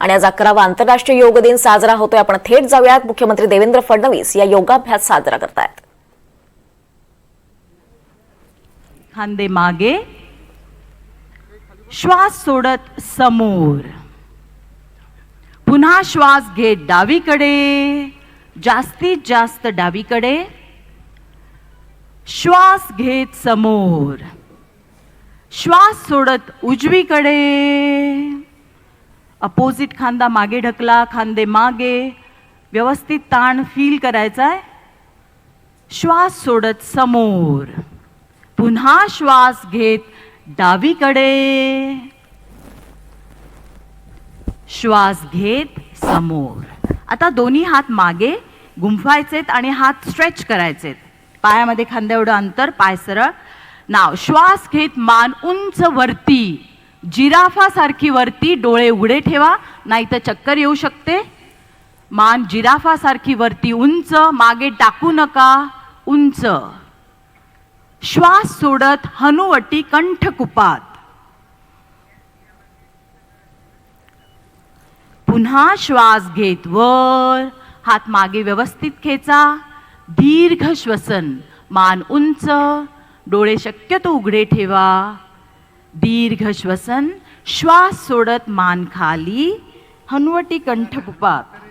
आणि आज अकरावा आंतरराष्ट्रीय योग दिन साजरा होतोय. आपण थेट जाऊयात. मुख्यमंत्री देवेंद्र फडणवीस या योगाभ्यास साजरा करतायत. खांदे मागे. श्वास सोडत समोर. पुन्हा श्वास घेत डावीकडे. जास्तीत जास्त डावीकडे. श्वास घेत समोर. श्वास सोडत उजवीकडे. अपोजिट खांदा मागे ढकला खांदे मागे. व्यवस्थित ताण फील करायचा आहे. श्वास सोडत समोर. पुन्हा श्वास घेत डावीकडे. श्वास घेत समोर. आता दोन्ही हात मागे गुंफायचेत आणि हात स्ट्रेच करायचेत. पायामध्ये खांद्या एवढं अंतर पाय सरळ. नाव श्वास घेत मान उंच वरती. जिराफासारखी वरती डोळे उघडे ठेवा नाही तर चक्कर येऊ शकते. मान जिराफासारखी वरती उंच मागे टाकू नका उंच. श्वास सोडत हनुवटी कंठकुपात. पुन्हा श्वास घेत वर हात मागे व्यवस्थित खेचा. दीर्घ श्वसन मान उंच डोळे शक्यतो उघडे ठेवा. दीर्घ श्वसन श्वास सोडत मान खाली हनुवटी कंठकुपात